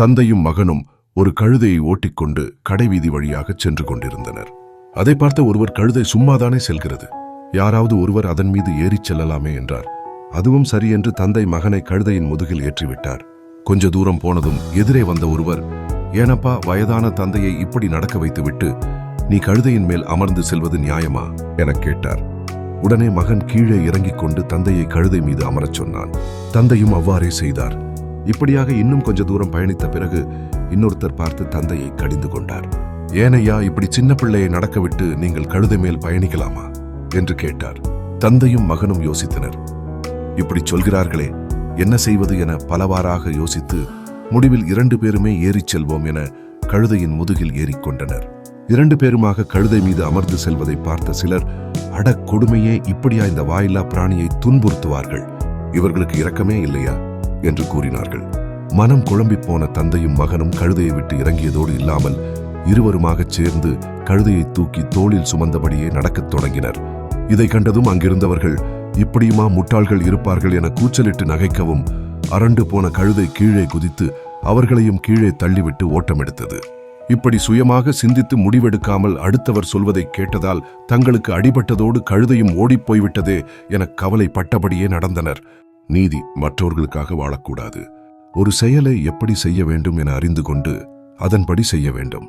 தந்தையும் மகனும் ஒரு கழுதையை ஓட்டிக்கொண்டு கடைவீதி வழியாகச் சென்று கொண்டிருந்தனர். அதை பார்த்த ஒருவர் கழுதை சும்மாதானே செல்கிறது. யாராவது ஒருவர் அதன் மீது ஏறிச் செல்லலாமே என்றார். அதுவும் சரி என்று தந்தை மகனை கழுதையின் முதுகில் ஏற்றிவிட்டார். கொஞ்ச தூரம் போனதும் எதிரே வந்த ஒருவர் ஏனப்பா வயதான தந்தையை இப்படி நடக்க வைத்துவிட்டு நீ கழுதையின் மேல் அமர்ந்து செல்வது நியாயமா? எனக் கேட்டார். உடனே மகன் கீழே இறங்கிக் கொண்டு தந்தையை கழுதை மீது அமரச் சொன்னான். தந்தையும் அவ்வாறே செய்தார். இப்படியாக இன்னும் கொஞ்ச தூரம் பயணித்த பிறகு இன்னொருத்தர் பார்த்து தந்தையை கடிந்து கொண்டார். ஏனையா இப்படி சின்ன பிள்ளையை நடக்க விட்டு நீங்கள் கழுதை மேல் பயணிக்கலாமா? என்று கேட்டார். தந்தையும் மகனும் யோசித்தனர். இப்படி சொல்கிறார்களே என்ன செய்வது என பலவாறாக யோசித்து முடிவில் இரண்டு பேருமே ஏறிச் செல்வோம் என கழுதையின் முதுகில் ஏறிக்கொண்டனர் இரண்டு பேருமாக கழுதை மீது அமர்ந்து செல்வதை பார்த்த சிலர் அட கொடுமையே இப்படியா இந்த வாயில்லா பிராணியை துன்புறுத்துவார்கள்? இவர்களுக்கு இரக்கமே இல்லையா? என்று கூறினார்கள். மனம் குழம்பி போன தந்தையும் மகனும் கழுதையை விட்டு இறங்கியதோடு இல்லாமல் இருவருமாகச் சேர்ந்து கழுதையை தூக்கி தோளில் சுமந்தபடியே நடக்கத் தொடங்கினர். இதை கண்டதும் அங்கிருந்தவர்கள் இப்படியுமா முட்டாள்கள் இருப்பார்கள் என கூச்சலிட்டு நகைக்கவும் அரண்டு போன கழுதை கீழே குதித்து அவர்களையும் கீழே தள்ளிவிட்டு ஓட்டமெடுத்தது. இப்படி சுயமாக சிந்தித்து முடிவெடுக்காமல் அடுத்தவர் சொல்வதை கேட்டதால் தங்களுக்கு அடிபட்டதோடு கழுதையும் ஓடிப்போய்விட்டதே என கவலைப்பட்டபடியே நடந்தனர். நீதி மற்றவர்களுக்காக வாழக்கூடாது. ஒரு செயலை எப்படி செய்ய வேண்டும் என அறிந்து கொண்டு அதன்படி செய்ய வேண்டும்.